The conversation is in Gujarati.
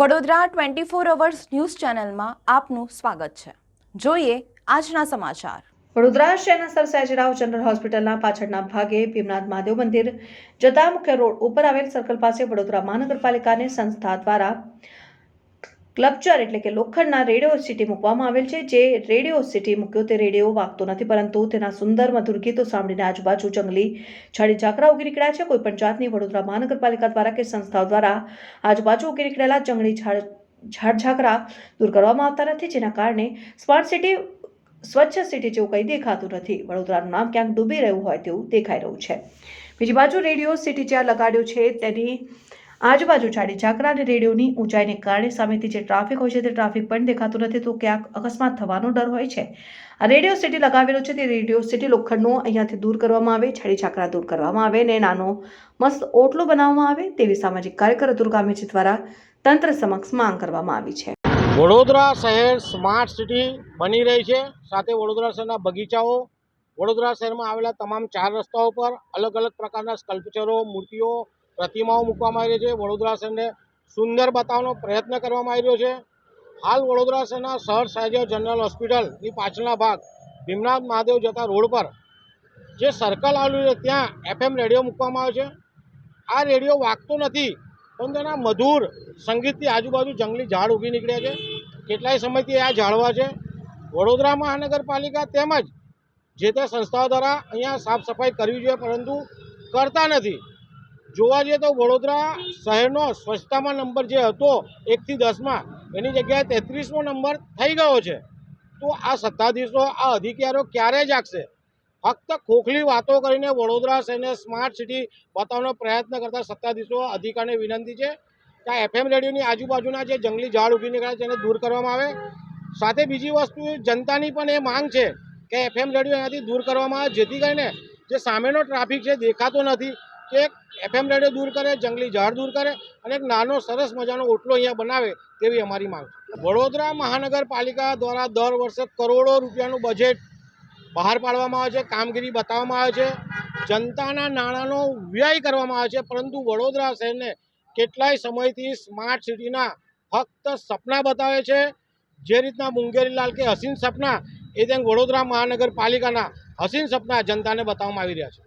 Vadodara twenty four hours news ચેનલમાં આપનું સ્વાગત છે. જોઈએ આજના સમાચાર. વડોદરા શહેરના સર સયાજીરાવ જનરલ હોસ્પિટલના પાછળના ભાગે ભીમનાથ મહાદેવ મંદિર જતા મુખ્ય રોડ ઉપર આવેલ સર્કલ પાસે વડોદરા મહાનગરપાલિકાની સંસ્થા દ્વારા ક્લબચર એટલે કે લોખંડના રેડિયો સિટી મૂકવામાં આવેલ છે, જે રેડિયો સિટી મૂક્યો તે રેડિયો વાગતો નથી, પરંતુ તેના સુંદર મધુર ગીતો સાંભળીને આજુબાજુ જંગલી છાડી ઝાકરા ઉગી નીકળ્યા છે. કોઈ પણ જાતની વડોદરા મહાનગરપાલિકા દ્વારા કે સંસ્થાઓ દ્વારા આજુબાજુ ઉગી નીકળેલા જંગલી ઝાડ ઝાડ ઝાકરા દૂર કરવામાં આવતા નથી, જેના કારણે સ્માર્ટ સિટી, સ્વચ્છ સિટી જેવું કંઈ દેખાતું નથી. વડોદરાનું નામ ક્યાંક ડૂબી રહ્યું હોય તેવું દેખાઈ રહ્યું છે. બીજી બાજુ રેડિયો સિટી જ્યાં લગાડ્યો છે, તેની આજુબાજુ છાડી ઝાકરા અને રેડિયોની ઊંચાઈને કારણે સામેથી જે ટ્રાફિક હોય છે તે ટ્રાફિક પણ દેખાતું નથી તો ક્યાંક અકસ્માત થવાનો ડર હોય છે. આ રેડિયો સિટી લગાવેલો છે તે રેડિયો સિટી લોખંડનો અહીંયાથી દૂર કરવામાં આવે, છાડી ઝાકરા દૂર કરવામાં આવે ને નાનો, મસ્ત ઓટલો બનાવવામાં આવે તેવી સામાજિક કાર્યકર અતુલ ગામેજી દ્વારા તંત્ર સમક્ષ માંગ કરવામાં આવી છે. વડોદરા શહેર સ્માર્ટ સિટી બની રહી છે. સાથે વડોદરા શહેરના બગીચાઓ, વડોદરા શહેરમાં આવેલા તમામ ચાર રસ્તાઓ પર અલગ અલગ પ્રકારના સ્કલ્પચરો, મૂર્તિઓ પ્રતિમાઓ મૂકવામાં આવી રહી છે. વડોદરા શહેરને સુંદર બતાવવાનો પ્રયત્ન કરવામાં આવી રહ્યો છે. હાલ વડોદરા શહેરના સર સાહેબ જનરલ હોસ્પિટલની પાછળના ભાગ ભીમનાથ મહાદેવ જતા રોડ પર જે સર્કલ આવેલું છે, ત્યાં એફએમ રેડિયો મૂકવામાં આવે છે. આ રેડિયો વાગતો નથી, પણ તેના મધુર સંગીતથી આજુબાજુ જંગલી ઝાડ ઉગી નીકળ્યા છે. કેટલાય સમયથી આ ઝાડવા છે. વડોદરા મહાનગરપાલિકા તેમજ જે તે સંસ્થાઓ દ્વારા અહીંયા સાફ સફાઈ કરવી જોઈએ, પરંતુ કરતા નથી. જોવા જઈએ તો વડોદરા શહેરનો સ્વચ્છતામાં નંબર જે હતો એકથી દસમાં, એની જગ્યાએ તેત્રીસમો નંબર થઈ ગયો છે. તો આ સત્તાધીશો, આ અધિકારીઓ ક્યારે જાગશે? ફક્ત ખોખલી વાતો કરીને વડોદરા શહેરને સ્માર્ટ સિટી બતાવવાનો પ્રયત્ન કરતા સત્તાધીશો અધિકારીને વિનંતી છે કે આ એફએમ રેડિયોની આજુબાજુના જે જંગલી ઝાડ ઉગી નીકળ્યા એને દૂર કરવામાં આવે. સાથે બીજી વસ્તુ, જનતાની પણ એ માંગ છે કે એફએમ રેડિયો એનાથી દૂર કરવામાં આવે, જેથી કરીને જે સામેનો ટ્રાફિક છે દેખાતો નથી. કે એફએમ રેડિયો દૂર કરે, જંગલી ઝાડ દૂર કરે અને એક નાનો સરસ મજાનો ઓટલો અહીંયા બનાવે તેવી અમારી માંગ છે. વડોદરા મહાનગરપાલિકા દ્વારા દર વર્ષે કરોડો રૂપિયાનું બજેટ બહાર પાડવામાં આવે છે, કામગીરી બતાવવામાં આવે છે, જનતાના નાણાંનો વ્યય કરવામાં આવે છે, પરંતુ વડોદરા શહેરને કેટલાય સમયથી સ્માર્ટ સિટીના ફક્ત સપના બતાવે છે. જે રીતના મુંગેરીલાલ કે હસીન સપના, એ ત્યાં વડોદરા મહાનગરપાલિકાના હસીન સપના જનતાને બતાવવામાં આવી રહ્યા છે.